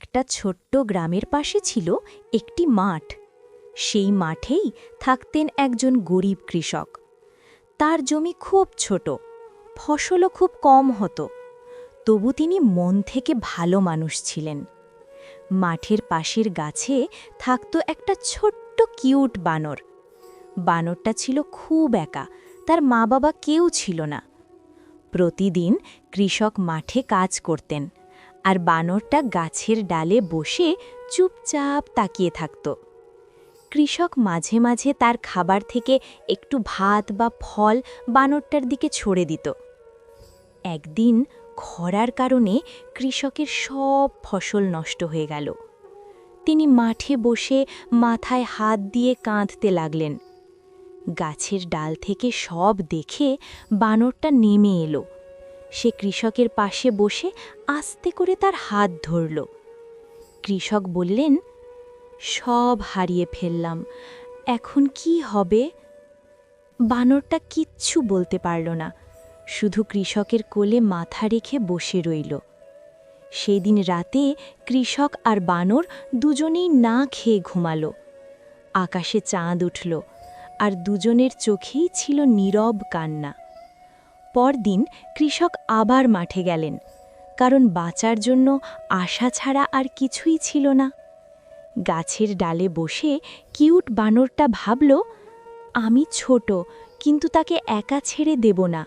একটা ছোট্ট গ্রামের পাশে ছিল একটি মাঠ। সেই মাঠেই থাকতেন একজন গরিব কৃষক। তার জমি খুব ছোট, ফসলও খুব কম হতো। তবু তিনি মন থেকে ভালো মানুষ ছিলেন। মাঠের পাশের গাছে থাকত একটা ছোট্ট কিউট বানর। বানরটা ছিল খুব একা, তার মা বাবা কেউ ছিল না। প্রতিদিন কৃষক মাঠে কাজ করতেন। আর বানরটা গাছের ডালে বসে চুপচাপ তাকিয়ে থাকত। কৃষক মাঝে মাঝে তার খাবার থেকে একটু ভাত বা ফল বানরটার দিকে ছড়ে দিত। একদিন খরার কারণে কৃষকের সব ফসল নষ্ট হয়ে গেল। তিনি মাঠে বসে মাথায় হাত দিয়ে কাঁদতে লাগলেন। গাছের ডাল থেকে সব দেখে বানরটা নেমে এলো। সে কৃষকের পাশে বসে আস্তে করে তার হাত ধরল। কৃষক বললেন, সব হারিয়ে ফেললাম। এখন কি হবে? বানরটা কিচ্ছু বলতে পারল না। শুধু কৃষকের কোলে মাথা রেখে বসে রইল। সেদিন রাতে কৃষক আর বানর দুজনেই না খেয়ে ঘুমালো। আকাশে চাঁদ উঠল আর দুজনের চোখেই ছিল নীরব কান্না। পরদিন কৃষক আবার মাঠে গেলেন, কারণ বাঁচার জন্য আশা ছাড়া আর কিছুই ছিল না। গাছের ডালে বসে কিউট বানরটা ভাবল, আমি ছোট, কিন্তু তাকে একা ছেড়ে দেব না।